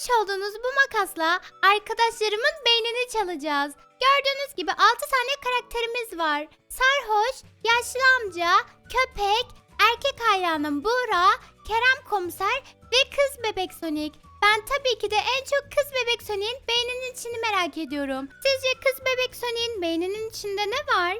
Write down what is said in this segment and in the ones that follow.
Görmüş olduğunuz bu makasla arkadaşlarımın beynini çalacağız. Gördüğünüz gibi 6 tane karakterimiz var. Sarhoş, yaşlı amca, köpek, erkek hayranım Buğra, Kerem komiser ve kız bebek Sonic. Ben tabii ki de en çok kız bebek Sonic'in beyninin içini merak ediyorum. Sizce kız bebek Sonic'in beyninin içinde ne var?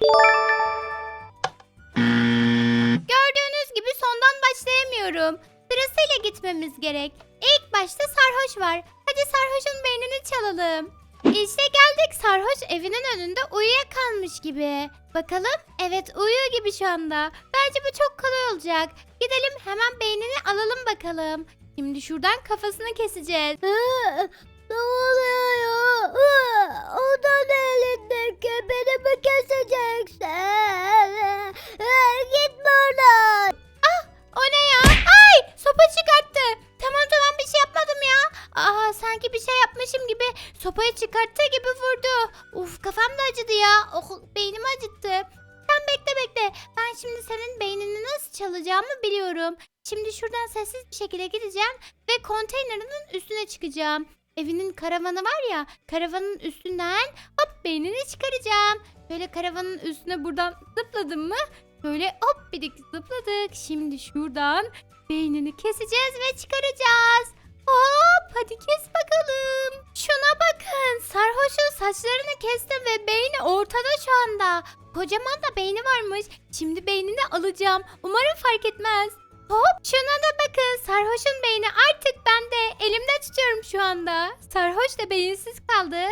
Gördüğünüz gibi sondan başlayamıyorum. Sırasıyla gitmemiz gerek. İlk başta sarhoş var. Hadi sarhoşun beynini çalalım. İşte geldik sarhoş evinin önünde uyuyakalmış gibi. Bakalım evet uyuyor gibi şu anda. Bence bu çok kolay olacak. Gidelim hemen beynini alalım bakalım. Şimdi şuradan kafasını keseceğiz. Ne oluyor ya? O da ne elindeki? Beni mi keseceksin? Gitme oradan. O ne ya? Ay sopa çıkarttı. Tamam tamam bir şey yapmadım ya. Aa sanki bir şey yapmışım gibi sopayı çıkarttığı gibi vurdu. Uf kafam da acıdı ya. Oh beynim acıttı. Sen bekle bekle. Ben şimdi senin beynini nasıl çalacağımı biliyorum. Şimdi şuradan sessiz bir şekilde gideceğim ve konteynerinin üstüne çıkacağım. Evinin karavanı var ya, karavanın üstünden hop beynini çıkaracağım. Böyle karavanın üstüne buradan zıpladım mı? Böyle hop bidik zıpladık. Şimdi şuradan beynini keseceğiz ve çıkaracağız. Hop hadi kes bakalım. Şuna bakın. Sarhoşun saçlarını kestim ve beyni ortada şu anda. Kocaman da beyni varmış. Şimdi beynini alacağım. Umarım fark etmez. Hop şuna da bakın. Sarhoşun beyni artık bende. Elimde tutuyorum şu anda. Sarhoş da beyinsiz kaldı.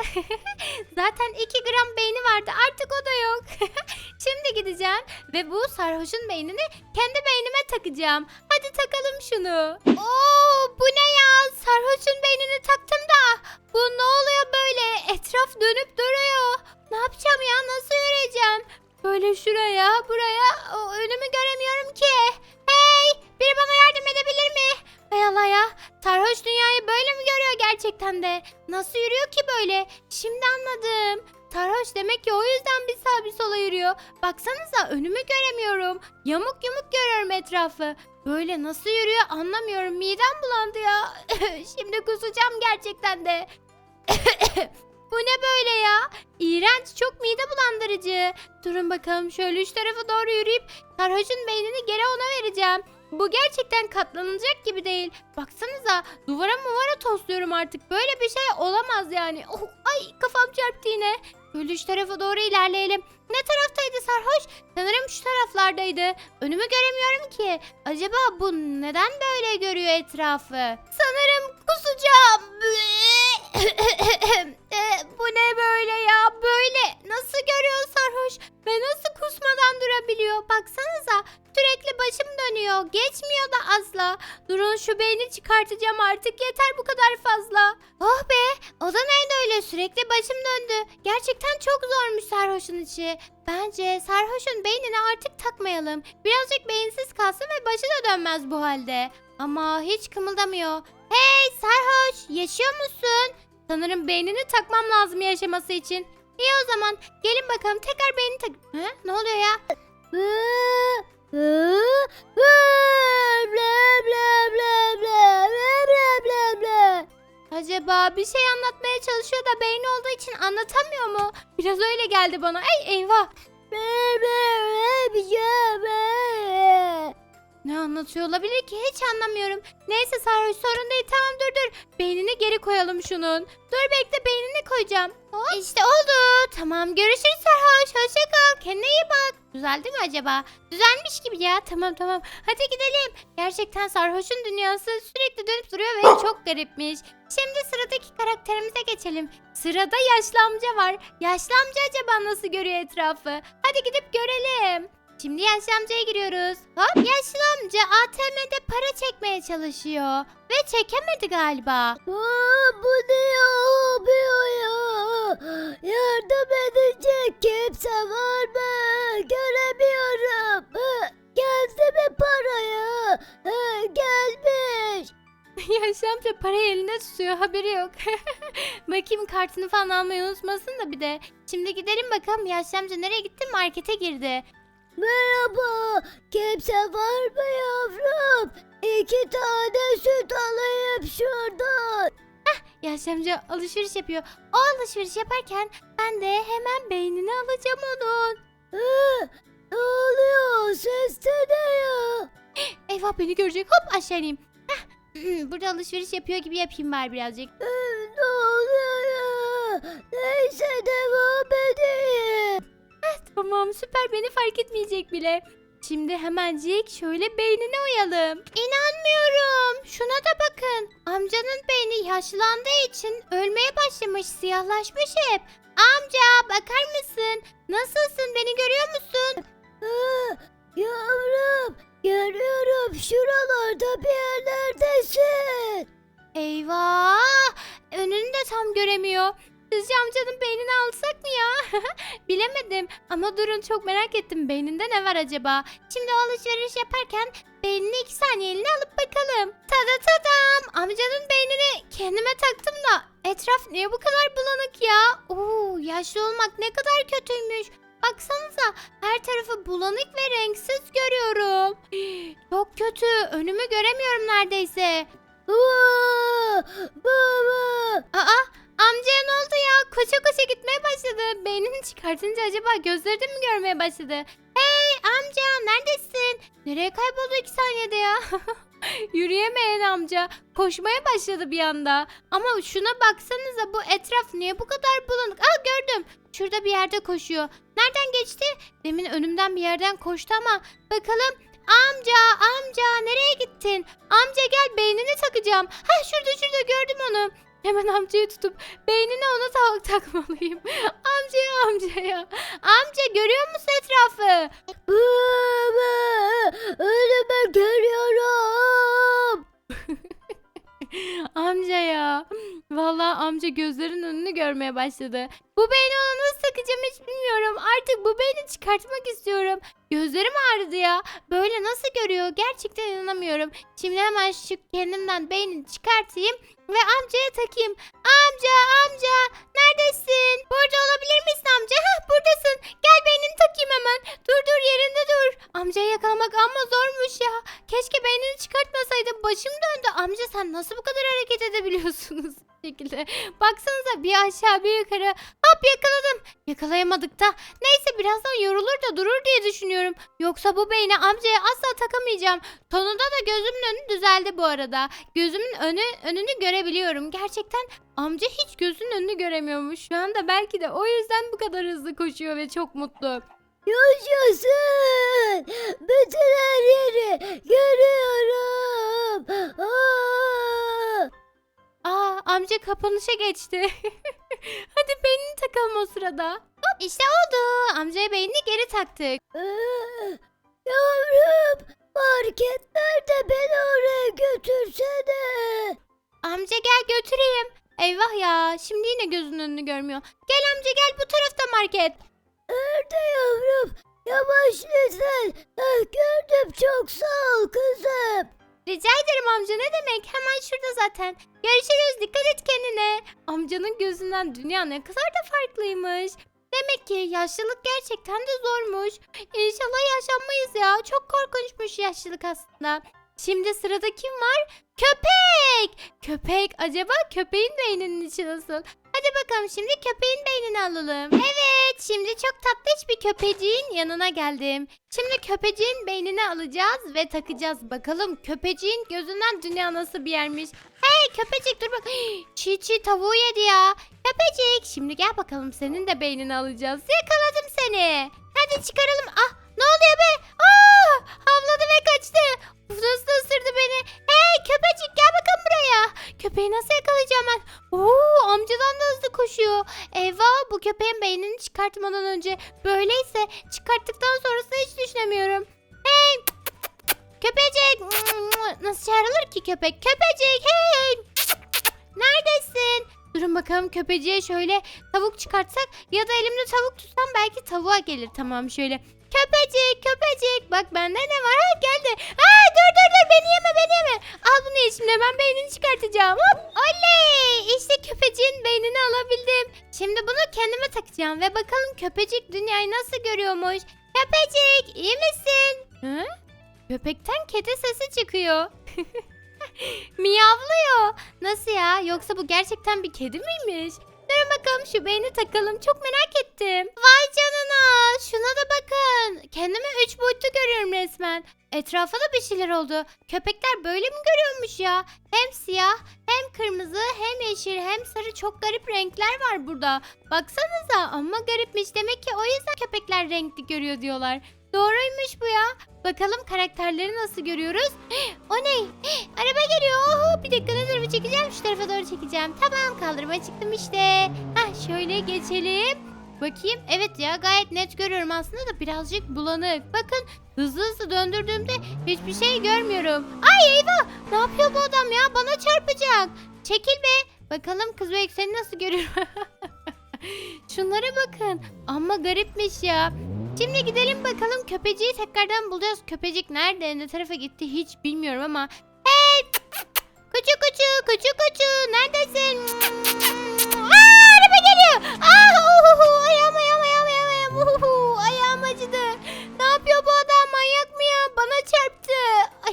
Zaten 2 gram beyni vardı. Artık o da yok. Şimdi gideceğim ve bu sarhoşun beynini kendi beynime takacağım. Hadi takalım şunu. Oo bu ne ya? Sarhoşun beynini taktım da. Bu ne oluyor böyle? Etraf dönüp duruyor. Ne yapacağım ya? Nasıl yürüyeceğim? Böyle şuraya, buraya. Önümü göremiyorum ki. Hey! Biri bana yardım edebilir mi? Hay Allah ya. Sarhoş dünyayı böyle mi görüyor gerçekten de? Nasıl yürüyor ki böyle? Şimdi anladım. Sarhoş demek ki o yüzden bir sağa bir sola yürüyor. Baksanıza önümü göremiyorum. Yamuk yumuk görüyorum etrafı. Böyle nasıl yürüyor anlamıyorum. Midem bulandı ya. Şimdi kusacağım gerçekten de. Bu ne böyle ya? İğrenç, çok mide bulandırıcı. Durun bakalım şöyle üç tarafa doğru yürüyüp sarhoşun beynini geri ona vereceğim. Bu gerçekten katlanılacak gibi değil. Baksanıza duvara muvara tosluyorum artık. Böyle bir şey olamaz yani. Oh, ay kafam çarptı yine. Böyle üç tarafa doğru ilerleyelim. Ne taraftaydı sarhoş? Sanırım şu taraflardaydı. Önümü göremiyorum ki. Acaba bu neden böyle görüyor etrafı? Sanırım kusacağım. E, bu ne böyle ya? Böyle nasıl görüyor sarhoş? Ve nasıl kusmadan durabiliyor? Baksanıza sürekli başım dönüyor. Geçmiyor da asla. Durun şu beyni çıkartacağım artık. Yeter bu kadar fazla. Oh be o da neydi öyle sürekli başım döndü. Gerçekten çok zormuş sarhoşun içi. Bence sarhoşun beynini artık takmayalım. Birazcık beyinsiz kalsın ve başı da dönmez bu halde. Ama hiç kımıldamıyor. Hey sarhoş yaşıyor musun? Sanırım beynini takmam lazım yaşaması için. İyi o zaman gelin bakalım tekrar beynini tak... Hı? Ne oluyor ya? Acaba bir şey anlatmaya çalışıyor da beyni olduğu için anlatamıyor mu? Biraz öyle geldi bana. Ey eyvah. Ne anlatıyor olabilir ki hiç anlamıyorum. Neyse sarhoş sorun değil tamam dur dur. Beynini geri koyalım şunun. Dur bekle beynini koyacağım. İşte oldu. Tamam görüşürüz sarhoş. Hoşça kal. Kendine iyi bak. Düzeldi mi acaba? Düzelmiş gibi ya. Tamam tamam. Hadi gidelim. Gerçekten sarhoşun dünyası sürekli dönüp duruyor ve çok garipmiş. Şimdi sıradaki karakterimize geçelim. Sırada yaşlı amca var. Yaşlı amca acaba nasıl görüyor etrafı? Hadi gidip görelim. Şimdi yaşlı amcaya giriyoruz. Hop yaşlı amca ATM'de para çekmeye çalışıyor. Ve çekemedi galiba. bu ne ya yapıyor ya? Yardım edecek kimse var mı? Göremiyorum. Hı, Geldi mi parayı? Hı, Gelmiş. yaşlı amca parayı elinde tutuyor haberi yok. Bakayım kartını falan almayı unutmasın da bir de. Şimdi gidelim bakalım yaşlı amca nereye gitti markete girdi. Merhaba. Kimse var mı yavrum? İki tane süt alayım şuradan. Yaşlı amca alışveriş yapıyor. O alışveriş yaparken ben de hemen beynini alacağım onun. Hı, ne oluyor? Ses de ne ya? Eyvah beni görecek. Hop aşağı ineyim. Heh, Burada alışveriş yapıyor gibi yapayım bari birazcık. Hı, ne oluyor ya? Neyse devam edeyim. Tamam süper beni fark etmeyecek bile. Şimdi hemencik şöyle beynini uyalım. İnanmıyorum. Şuna da bakın. Amcanın beyni yaşlandığı için ölmeye başlamış, siyahlaşmış hep. Amca bakar mısın? Nasılsın? Beni görüyor musun? Hı, yavrum görüyorum şuralarda bir yerlerdesin. Eyvah! Önünü de tam göremiyor. Sizce amcanın beynini alsak mı ya? Bilemedim ama durun çok merak ettim. Beyninde ne var acaba? Şimdi o alışveriş yaparken beynini iki saniyeliğine alıp bakalım. Tada tadam! Amcanın beynini kendime taktım da etraf niye bu kadar bulanık ya? Oo, yaşlı olmak ne kadar kötüymüş. Baksanıza her tarafı bulanık ve renksiz görüyorum. Çok kötü. Önümü göremiyorum neredeyse. Aa, amcaya ne oldu ya? Koşa koşa gitmeye başladı. Beynini çıkartınca acaba gözleri de mi görmeye başladı? Hey amca neredesin? Nereye kayboldu iki saniyede ya? Yürüyemeyen amca koşmaya başladı bir anda. Ama şuna baksanıza bu etraf niye bu kadar bulanık? Aa gördüm. Şurada bir yerde koşuyor. Nereden geçti? Demin önümden bir yerden koştu ama bakalım. Amca amca nereye gittin? Amca gel beynini takacağım. Ha şurada şurada gördüm onu. Hemen amcayı tutup beynine onu ta- takmalıyım. amcaya amcaya. Amca görüyor musun etrafı? Önümü görüyorum. amca ya. Vallahi amca gözlerin önünü görmeye başladı. Bu beyni ona nasıl takacağım hiç bilmiyorum. Artık bu beyni çıkartmak istiyorum. Gözlerim ağrıdı ya. Böyle nasıl görüyor? Gerçekten inanamıyorum. Şimdi hemen şu kendimden beynini çıkartayım ve amcaya takayım. Amca, amca, neredesin? Amcayı yakalamak amma zormuş ya. Keşke beynini çıkartmasaydım. Başım döndü. Amca sen nasıl bu kadar hareket edebiliyorsunuz? Şekilde. Baksanıza bir aşağı bir yukarı. Hop yakaladım. Yakalayamadık da. Neyse birazdan yorulur da durur diye düşünüyorum. Yoksa bu beyni amcaya asla takamayacağım. Sonunda da gözümün önü düzeldi bu arada. Gözümün önü önünü görebiliyorum. Gerçekten amca hiç gözünün önünü göremiyormuş. Şu anda belki de o yüzden bu kadar hızlı koşuyor ve çok mutlu. Yaşasın. Bütün her yeri görüyorum. Aa. Aa amca kapanışa geçti. Hadi beynini takalım o sırada. Hop işte oldu. Amcaya beynini geri taktık. Ee, Yavrum market nerede beni oraya götürsene. Amca gel götüreyim. Eyvah ya şimdi yine gözünün önünü görmüyor. Gel amca gel bu tarafta market. Nerede yavrum? Yavaş lütfen. Ah, gördüm çok sağ ol kızım. Rica ederim amca ne demek hemen şurada zaten. Görüşürüz dikkat et kendine. Amcanın gözünden dünya ne kadar da farklıymış. Demek ki yaşlılık gerçekten de zormuş. İnşallah yaşanmayız ya. Çok korkunçmuş yaşlılık aslında. Şimdi sırada kim var? Köpek! Köpek acaba köpeğin beyninin içi nasıl? Hadi bakalım şimdi köpeğin beynini alalım. Evet şimdi çok tatlış bir köpeciğin yanına geldim. Şimdi köpeciğin beynini alacağız ve takacağız. Bakalım köpeciğin gözünden dünya nasıl bir yermiş. Hey köpecik dur bak. Çiğ çiğ tavuğu yedi ya. Köpecik şimdi gel bakalım senin de beynini alacağız. Yakaladım seni. Hadi çıkaralım. Ah ne oluyor be? Aa, havladı ve kaçtı. Uf, nasıl ısırdı beni. Hey köpecik gel bakalım buraya. Köpeği nasıl yakalayacağım ben? Oo amcadan da hızlı koşuyor. Eyvah bu köpeğin beynini çıkartmadan önce. Böyleyse çıkarttıktan sonrasını hiç düşünemiyorum. Hey köpecik. Nasıl çağrılır ki köpek? Köpecik hey. Neredesin? Durun bakalım köpeciye şöyle tavuk çıkartsak ya da elimde tavuk tutsam belki tavuğa gelir. Tamam şöyle. Köpecik köpecik bak bende ne var ha geldi. Aa, dur dur dur beni yeme beni yeme. Al bunu ye şimdi hemen beynini çıkartacağım. Hop oley işte köpeciğin beynini alabildim. Şimdi bunu kendime takacağım ve bakalım köpecik dünyayı nasıl görüyormuş. Köpecik iyi misin? Hı? Köpekten kedi sesi çıkıyor. Miyavlıyor. Nasıl ya? Yoksa bu gerçekten bir kedi miymiş? Durun bakalım şu beyni takalım. Çok merak ettim. Vay canına. Şuna da bakın. Kendimi üç boyutlu görüyorum resmen. Etrafa da bir şeyler oldu. Köpekler böyle mi görüyormuş ya? Hem siyah hem kırmızı hem yeşil hem sarı çok garip renkler var burada. Baksanıza ama garipmiş. Demek ki o yüzden köpekler renkli görüyor diyorlar. Doğruymuş bu ya. Bakalım karakterleri nasıl görüyoruz? O ne? Araba geliyor. Oho, bir dakika ne tarafa çekeceğim? Şu tarafa doğru çekeceğim. Tamam kaldırıma çıktım işte. Hah şöyle geçelim. Bakayım. Evet ya gayet net görüyorum aslında da birazcık bulanık. Bakın hızlı hızlı döndürdüğümde hiçbir şey görmüyorum. Ay eyvah! Ne yapıyor bu adam ya? Bana çarpacak. Çekil be. Bakalım kız ve seni nasıl görüyor? Şunlara bakın. Ama garipmiş ya. Şimdi gidelim bakalım köpeciyi tekrardan bulacağız. Köpecik nerede? Ne tarafa gitti hiç bilmiyorum ama. Hey! Kuçu kuçu kuçu kuçu neredesin? Ah, uhuhu, ayağım ayağım ayağım ayağım ayağım. Uhuhu, ayağım acıdı. Ne yapıyor bu adam manyak mı ya? Bana çarptı.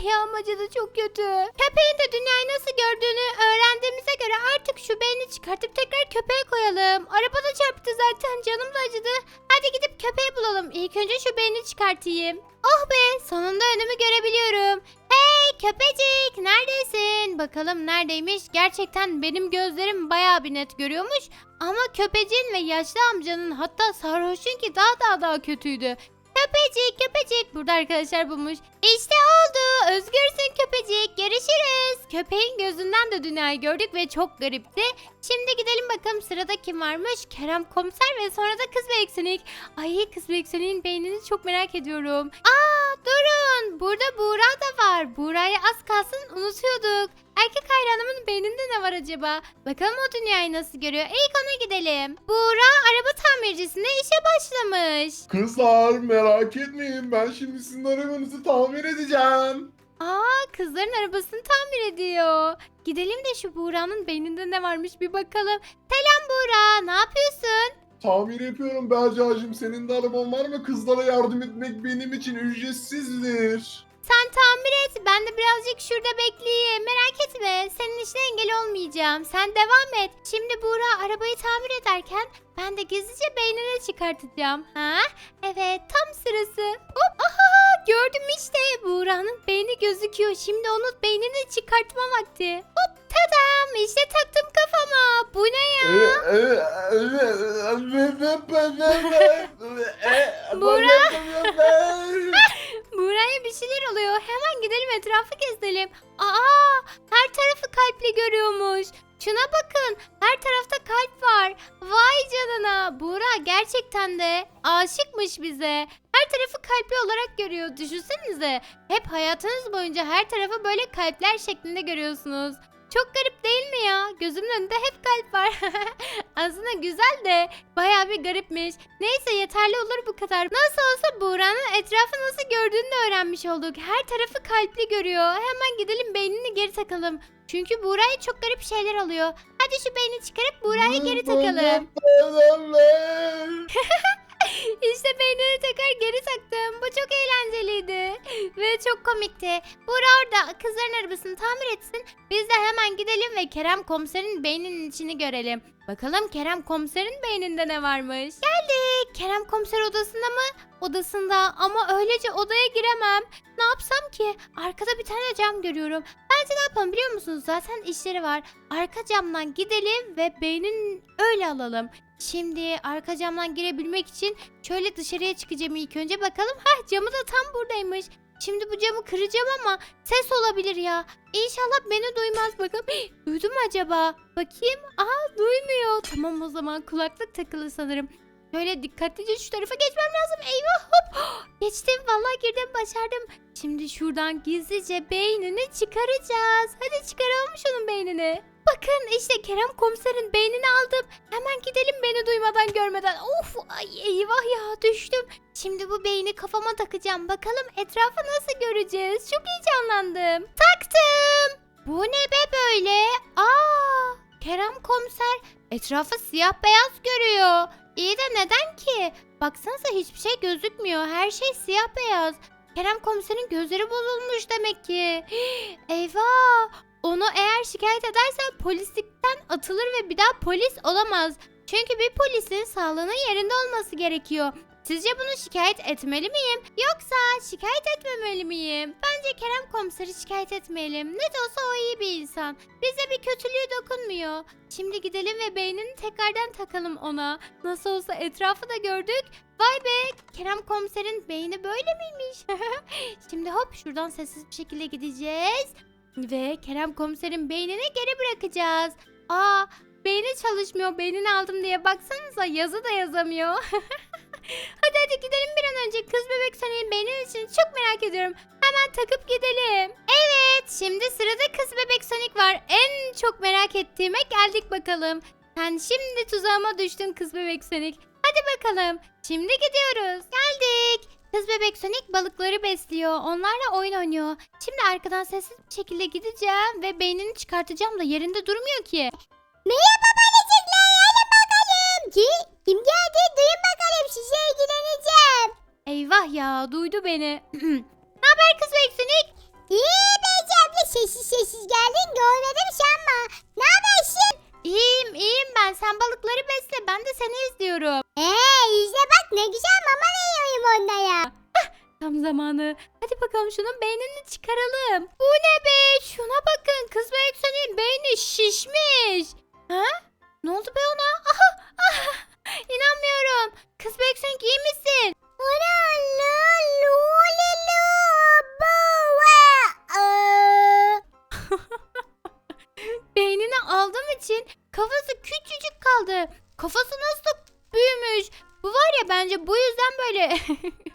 Ayağım acıdı çok kötü. Köpeğin de dünyayı nasıl gördüğünü öğrendiğimize göre artık şu beyni çıkartıp tekrar köpeğe koyalım. Araba da çarptı zaten canım da acıdı. Hadi gidip köpeği bulalım. İlk önce şu beyni çıkartayım. Oh be sonunda önümü görebiliyorum. Hey köpecik neredesin? Bakalım neredeymiş? Gerçekten benim gözlerim bayağı bir net görüyormuş. Ama köpecin ve yaşlı amcanın hatta sarhoşun ki daha daha daha kötüydü. Köpecik köpecik burada arkadaşlar bulmuş. İşte oldu özgürsün köpecik görüşürüz. Köpeğin gözünden de dünyayı gördük ve çok garipti. Şimdi gidelim bakalım sırada kim varmış? Kerem komiser ve sonra da kız ve eksenik. Ay kız ve beynini çok merak ediyorum. Aa durun burada Buğra da var. Buğra'yı az kalsın unutuyorduk. Erkek hayranımın beyninde ne var acaba? Bakalım o dünyayı nasıl görüyor. İlk ona gidelim. Buğra araba tamircisinde işe başlamış. Kızlar merak etmeyin ben şimdi sizin arabanızı tamir edeceğim. Aa kızların arabasını tamir ediyor. Gidelim de şu Buğra'nın beyninde ne varmış bir bakalım. Selam Buğra ne yapıyorsun? Tamir yapıyorum Bercacığım senin de araban var mı? Kızlara yardım etmek benim için ücretsizdir. Sen tamir et ben de birazcık şurada bekleyeyim merak etme senin işine engel olmayacağım sen devam et. Şimdi Buğra arabayı tamir ederken ben de gizlice beynini çıkartacağım. Ha? Evet tam sırası. Hop aha gördüm işte Buğra'nın beyni gözüküyor şimdi onun beynini çıkartma vakti. Hop tadam işte taktım kafama bu ne ya? Buğra. Buğra'ya bir şeyler oluyor. Hemen gidelim etrafı gezelim. Aa, her tarafı kalpli görüyormuş. Şuna bakın. Her tarafta kalp var. Vay canına. Buğra gerçekten de aşıkmış bize. Her tarafı kalpli olarak görüyor. Düşünsenize. Hep hayatınız boyunca her tarafı böyle kalpler şeklinde görüyorsunuz. Çok garip değil mi ya? Gözümün önünde hep kalp var. Aslında güzel de baya bir garipmiş. Neyse yeterli olur bu kadar. Nasıl olsa Buğra'nın etrafı nasıl gördüğünü de öğrenmiş olduk. Her tarafı kalpli görüyor. Hemen gidelim beynini geri takalım. Çünkü Buğra'ya çok garip şeyler oluyor. Hadi şu beyni çıkarıp Buğra'yı geri takalım. İşte beynini tekrar geri taktım. Bu çok eğlenceliydi. Ve çok komikti. Buğra orada kızların arabasını tamir etsin. Biz de hemen gidelim ve Kerem komiserin beyninin içini görelim. Bakalım Kerem komiserin beyninde ne varmış. Geldik. Kerem komiser odasında mı? Odasında ama öylece odaya giremem. Ne yapsam ki? Arkada bir tane cam görüyorum. Bence ne yapalım biliyor musunuz? Zaten işleri var. Arka camdan gidelim ve beynin öyle alalım. Şimdi arka camdan girebilmek için şöyle dışarıya çıkacağım ilk önce bakalım. Hah camı da tam buradaymış. Şimdi bu camı kıracağım ama ses olabilir ya. İnşallah beni duymaz bakalım. Duydu mu acaba? Bakayım. Aa duymuyor. Tamam o zaman kulaklık takılı sanırım. Şöyle dikkatlice şu tarafa geçmem lazım. Eyvah hop. Geçtim vallahi girdim başardım. Şimdi şuradan gizlice beynini çıkaracağız. Hadi çıkaralım şunun beynini. Bakın işte Kerem komiserin beynini aldım. Hemen gidelim beni duymadan görmeden. Of ay eyvah ya düştüm. Şimdi bu beyni kafama takacağım. Bakalım etrafı nasıl göreceğiz. Çok heyecanlandım. Taktım. Bu ne be böyle? Aa Kerem komiser etrafı siyah beyaz görüyor. İyi de neden ki? Baksanıza hiçbir şey gözükmüyor. Her şey siyah beyaz. Kerem komiserin gözleri bozulmuş demek ki. Eyvah! Onu eğer şikayet edersen polislikten atılır ve bir daha polis olamaz. Çünkü bir polisin sağlığının yerinde olması gerekiyor. Sizce bunu şikayet etmeli miyim? Yoksa şikayet etmemeli miyim? Bence Kerem komiseri şikayet etmeyelim. Ne de olsa o iyi bir insan. Bize bir kötülüğü dokunmuyor. Şimdi gidelim ve beynini tekrardan takalım ona. Nasıl olsa etrafı da gördük. Vay be Kerem komiserin beyni böyle miymiş? Şimdi hop şuradan sessiz bir şekilde gideceğiz. Ve Kerem komiserin beynini geri bırakacağız. Aa beyni çalışmıyor beynini aldım diye baksanıza yazı da yazamıyor. hadi hadi gidelim bir an önce kız bebek senin beynin için çok merak ediyorum. Hemen takıp gidelim. Evet şimdi sırada kız bebek Sonic var. En çok merak ettiğime geldik bakalım. Sen şimdi tuzağıma düştün kız bebek Sonic. Hadi bakalım. Şimdi gidiyoruz. Geldik. Kız bebek Sonic balıkları besliyor. Onlarla oyun oynuyor. Şimdi arkadan sessiz bir şekilde gideceğim ve beynini çıkartacağım da yerinde durmuyor ki. Merhaba balıcıklar hadi bakalım. Ki, kim geldi duyun bakalım size ilgileneceğim. Eyvah ya duydu beni. ne haber kız bebek Sonic? İyi Beyci abla sessiz sessiz geldin görmedim sanma. Sen balıkları besle. Ben de seni izliyorum. Eee izle bak ne güzel mama veriyorum onlara. Tam zamanı. Hadi bakalım şunun beynini çıkaralım. Bu ne be? Şuna bakın. Kız Sonic'in beyni şişmiş. Ha? Ne oldu be ona? Aha! aha! İnanmıyorum. Kız Sonic iyi misin? Ve aa. Beynini aldığım için kafası küçücük kaldı. Kafası nasıl büyümüş? Bu var ya bence bu yüzden böyle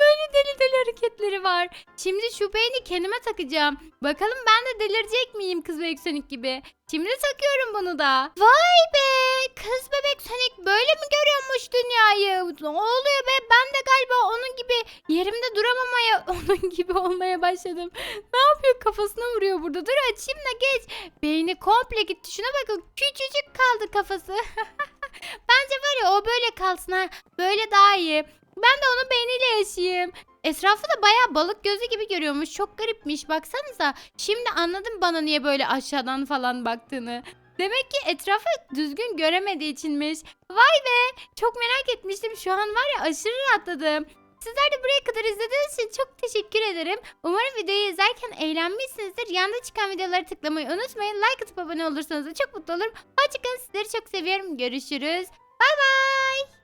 böyle deli deli hareketleri var. Şimdi şu beyni kendime takacağım. Bakalım ben de delirecek miyim kız bebek Sonic gibi. Şimdi takıyorum bunu da. Vay be! Kız bebek Sonic böyle mi görüyormuş dünyayı? Ne oluyor be? Ben de galiba onun gibi yerimde duramamaya, onun gibi olmaya başladım. Ne yapıyor? Kafasına vuruyor burada. Dur açayım da geç. Beyni komple gitti. Şuna bakın. Küçücük kaldı kafası. Bence var ya o böyle kalsın ha. Böyle daha iyi. Ben de onun beyniyle yaşayayım. Etrafı da bayağı balık gözü gibi görüyormuş. Çok garipmiş. Baksanıza. Şimdi anladım bana niye böyle aşağıdan falan baktığını. Demek ki etrafı düzgün göremediği içinmiş. Vay be. Çok merak etmiştim. Şu an var ya aşırı rahatladım. Sizler de buraya kadar izlediğiniz için çok teşekkür ederim. Umarım videoyu izlerken eğlenmişsinizdir. Yanda çıkan videoları tıklamayı unutmayın. Like atıp abone olursanız da çok mutlu olurum. Hoşçakalın. Sizleri çok seviyorum. Görüşürüz. Bay bay.